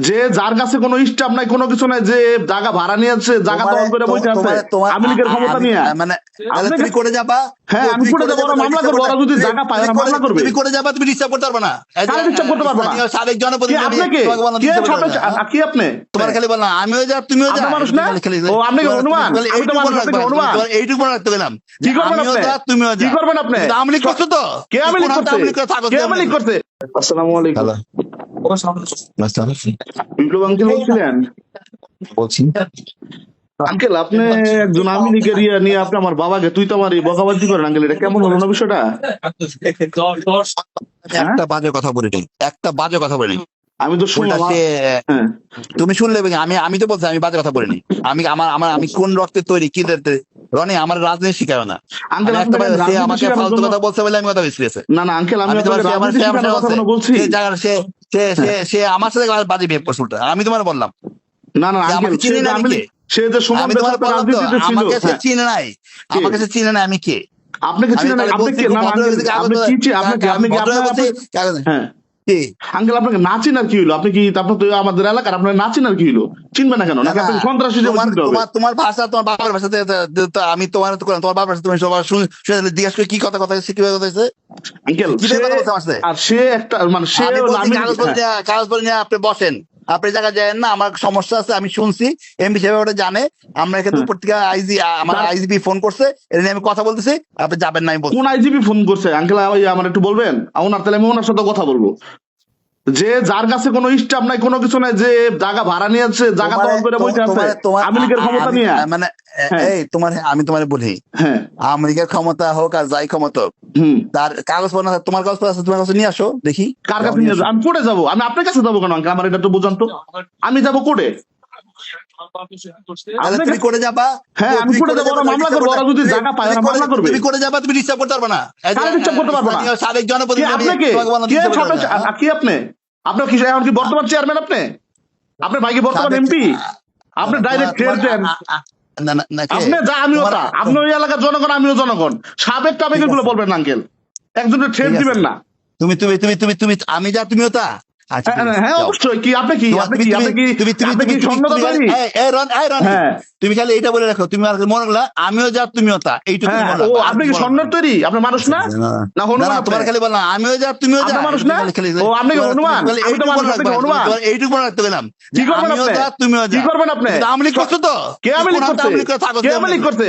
যে যার কাছে কোনো স্টাফ নাই কোনো কিছু নাই যে জায়গা ভাড়া নিয়েছে জায়গা দখল করে বসে আছে তোমার- লীগের ক্ষমতা নিয়ে মানে তুমি করে যাবা হ্যাঁ, আমি করে যাব, মামলা করবে, ওরা করতে- যদি জায়গা পায়, তুমি করে- মামলা করবে। তুমি করে যাবা তুমি ডিস্টার্ব করতে পারবে না এই যে, করতে পারবে না? সাবেক কে জনপ্রতিনিধি বললাম কে না। আ- কি আপনি তোমার খালি বললাম আমিও যা তুমিও যা মানুষ না? ও, আপনি কি হনুমান? আমি তো এইটুকু মানুষ, মনে আপনি কি হনুমান? এইটুকু মনে রাখতে গেলাম কি করবেন আপনি? যা তুমিও যা কি করবেন আপনি? লীগ করছ তো কে করে থাকো, কে আওয়ামী লীগ আসসালামু আলাইকুম হ্যালো বিপ্লব আঙ্কেল বলছিলেন? বলছি। আঙ্কেল আপনি একজন আওয়ামী লীগের ইয়ে নিয়ে আপনি আমার বাবাকে তুই তো আমার এই বকাবাজি করেন আঙ্কেল এটা কেমন হলো না বিষয়টা? একটা বাজে কথা বলি একটা বাজে কথা বলিনি আমি তো শুনলাম উল্টা সে তুমি শুনলে আমি আমি তো বলছি আমি বাজে কথা বলিনি। আমি আমার আমার আমি কোন রক্তে তৈরি কি রনি আমার রাজনীতি শিখায় না। আমাকে ফালতু কথা বলছে বলে আমি কথা বেশি গেছে না না আঙ্কেল আমি কথা বলছি। সে সে সে আমার সাথে বাজে বিহেভ করছে উল্টা। আমি তোমার বললাম। না না আমাকে চিনি না আমি সে যে সুমন তো রাজনীতিতে ছিল। আমাকে সে হ্যাঁ। চিনে নাই। আমাকে সে চিনে আমি কে? আপনাকে আমি চিনেন না আপনি কে? না না, ভদ্রলোক আপনি কি চি- আপনাকে আমি কি? হ্যাঁ। আঙ্কেল আপনাকে না চিনার কি হলো আপনি কি আপনার তো আমাদের এলাকার আপনার না চিনার কি হলো চিনবে না কেন? না, নাকি আপনাকে সন্ত্রাসী তোমার তোমার ভাষা তোমার বাবার ভাষাতে আমি তোমার তোমার বাবার ভাষা তুমি সবার শুনে জিজ্ঞাসা করে কি কথা কথা কি কথা হয়েছে? আঙ্কেল আর সে একটা মানে সে বলে হ্যাঁ। নিয়ে আপনি বসেন। আপনি জায়গায় যায় না আমার সমস্যা আছে আমি শুনছি এমপি সাহেব ওটা জানে। আমরা এখানে। উপর থেকে আইজি আমার আইজিপি ফোন করছে এটা নিয়ে আমি কথা বলতেছি আপনি যাবেন না আমি কোন আইজিপি ফোন করছে? আঙ্কেল আমার একটু বলবেন? ওনার তাহলে আমি ওনার সাথে কথা বলব। যে যার কাছে কোনো স্টাফ নাই কোনো কিছু নাই যে জায়গা ভাড়া নিয়েছে জায়গা তোমার- দখল করে বসে আছে আওয়ামী লীগের ক্ষমতা নিয়ে। মানে হ্যাঁ। এই তোমার আমি তোমার বলি হ্যাঁ। আওয়ামী লীগের ক্ষমতা হোক আর যাই ক্ষমতা হোক তার কাগজ পত্র আছে, তোমার কাগজ পত্র আছে তোমার কাছে নিয়ে আসো দেখি। কার কাছে নিয়ে আমি কোর্টে যাব। আমি আপনার কাছে যাব কেন আঙ্কেল? আমার এটা তো বুঝান তো। আমি যাব কোর্টে। তাহলে তুমি করে যাবা? হ্যাঁ, আমি করে যাব, মামলা করবে, ওরা যদি জায়গা পায়, ওরা মামলা করবে। তুমি করে যাবা তুমি ডিস্টার্ব করতে পারবে না। এই যে, করতে পারবে না? সাবেক জনপ্রতিনিধি আপনাকে? তোমাকে বললাম কে disturb করতে ছাত্র পারবে না। আ- কি আপনি? আপনার কি এখন কি বর্তমান চেয়ারম্যান আপনি? আপনার ভাই কি বর্তমান এমপি আপনি ডাইরেক্ট দেন আ- আ- না, না, না, আপনি যা আমিও তা। আপনি ওই এলাকার জনগণ আমিও জনগণ। সাবেক টাবেকগুলো এগুলো বলবেন আঙ্কেল একজনের ট্রেড দিবেন না। তুমি তুমি তুমি তুমি তুমি আমি যা তুমিও তা। হ্যাঁ, ঠিক আছে, যাও। অবশ্যই কি আপনি কি আপনি তুমি- কি আপনি কি তুমি- তুমি- তুমি- কি তুমি- তুমি- স্বর্ণতা তুমি- তৈরি? এই- এই রন- এই রনি, তুমি খালি এটা বলে রাখো তুমি আর মনে আমিও যা তুমিও তা এইটুকু হ্যাঁ মনে ও আপনি কি স্বর্ণের তৈরি আপনি মানুষ না না, হনুমান তোমার? খালি বললাম আমিও যা তুমিও যা মানুষ না? ও, আপনি কি হনুমান? আমি তো এইটুকু মানুষ, মনে আপনি হনুমান? এইটুকু মনে রাখতে গেলাম কি করবেন আপনি? তুমিও যা কি করবেন আপনি তো করছ তো কে আওয়ামী লীগ কোন হাতে করছে আওয়ামী লীগ করে থাকো, কে আওয়ামী লীগ করছে